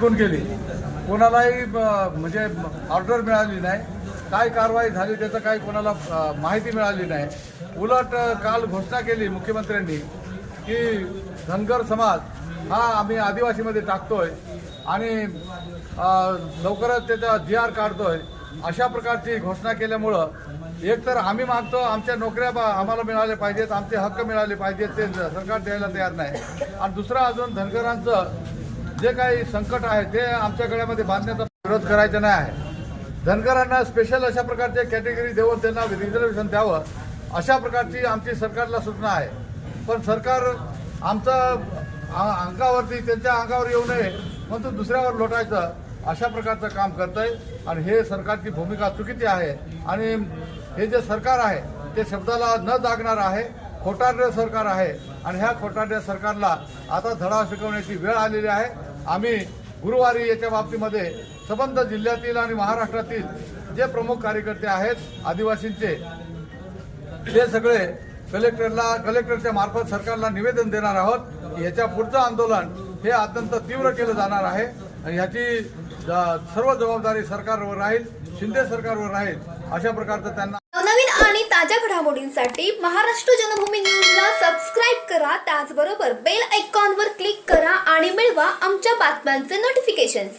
फेकून गेली. कोणालाही ब- म्हणजे ऑर्डर मिळाली नाही. काय कारवाई झाली त्याचं काही कोणाला माहिती मिळाली नाही. उलट काल घोषणा केली मुख्यमंत्र्यांनी की धनगर समाज हा आम्ही आदिवासीमध्ये टाकतोय आणि लवकरच त्याचा जी आर काढतोय. अशा प्रकारची घोषणा केल्यामुळं एक तर आम्ही मागतो आमच्या नोकऱ्या बा- आम्हाला मिळाल्या पाहिजेत आमचे हक्क मिळाले पाहिजेत ते सरकार द्यायला तयार नाही. आणि दुसरं अजून धनगरांचं जे काही संकट आहे ते आमच्या गळ्यामध्ये बांधण्याचा विरोध करायचा नाही आहे. धनगरांना स्पेशल अशा प्रकारचे कॅटेगरी देऊन त्यांना रिझर्वेशन द्यावं अशा प्रकारची आमची सरकारला सूचना आहे. पण सरकार आमचं अंगावरती त्यांच्या अंगावर येऊ नये म्हणून दुसऱ्यावर लोटायचं अशा प्रकारचं काम करतंय. आणि हे सरकारची भूमिका चुकीची आहे. आणि हे जे सरकार आहे ते शब्दाला न जागणार आहे. खोटारडे सरकार आहे. आणि ह्या खोटारड्या सरकारला आता धडा शिकवण्याची वेळ आलेली आहे. आम्ही गुरुवारी याच्या बाबतीमध्ये संबंध जिल्ह्यातील आणि महाराष्ट्रातील जे प्रमुख कार्यकर्ते आहेत आदिवासींचे ते सगळे कलेक्टरला कलेक्टरच्या मार्फत सरकारला निवेदन देणार आहोत याच्या पुढचं आंदोलन हे अत्यंत तीव्र केलं जाणार आहे आणि ह्याची सर्व जबाबदारी सरकारवर राहील शिंदे सरकारवर राहील अशा प्रकारचं त्यांना नवनवीन आणि ताज्या घडामोडींसाठी महाराष्ट्र जनभूमी न्यूजला सबस्क्राईब करा त्याचबरोबर बेल आयकॉनवर क्लिक करा आणि मिळवा आमच्या बातम्यांचे नोटिफिकेशन्स